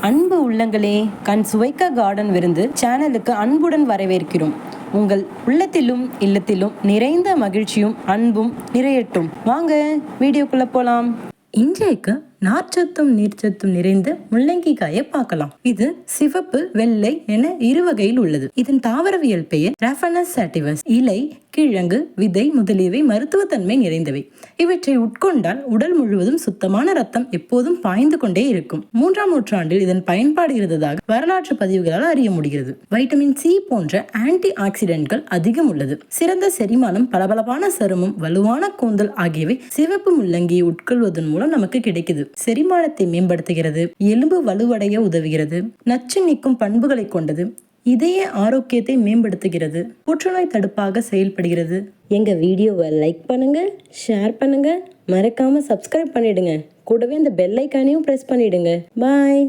அன்பு உள்ளங்களே கண் சுவைக்க கார்டன் விருந்து சேனலுக்கு அன்புடன் வரவேற்கிறோம். உங்கள் உள்ளத்திலும் இல்லத்திலும் நிறைந்த மகிழ்ச்சியும் அன்பும் நிறையட்டும். வாங்க வீடியோக்குள்ள போலாம். இன்றைக்கு நார்ச்சத்தும் நீர்ச்சத்தும் நிறைந்த முள்ளங்கி காயை பார்க்கலாம். இது சிவப்பு வெள்ளை என இரு வகையில் உள்ளது. இதன் தாவரவியல் பெயர் ராஃபனஸ் சாட்டிவஸ் இலை கிழங்கு விதை முதலியவை மருத்துவத்தன்மை நிறைந்தவை. இவற்றை உட்கொண்டால் உடல் முழுவதும் சுத்தமான ரத்தம் எப்போதும் பாய்ந்து கொண்டே இருக்கும். மூன்றாம் நூற்றாண்டில் இதன் பயன்பாடு இருந்ததாக வரலாற்று பதிவுகளால் அறிய முடிகிறது. வைட்டமின் சி போன்ற ஆன்டி ஆக்சிடென்ட்கள் அதிகம் உள்ளது. சிறந்த செரிமானம் பளபளப்பான சருமம் வலுவான கூந்தல் ஆகியவை சிவப்பு முள்ளங்கியை உட்கொள்வதன் மூலம் நமக்கு கிடைக்குது. செரிமானத்தை மேம்படுத்துகிறது எலும்பு வலுவடைய உதவுகிறது நச்சு நீக்கும் பண்புகளை கொண்டது இதய ஆரோக்கியத்தை மேம்படுத்துகிறது புற்றுநோய் தடுப்பாக செயல்படுகிறது. எங்க வீடியோவை லைக் பண்ணுங்க ஷேர் பண்ணுங்க மறக்காம சப்ஸ்கிரைப் பண்ணிடுங்க. கூடவே இந்த பெல் ஐக்கானையும் பிரஸ் பண்ணிடுங்க. பாய்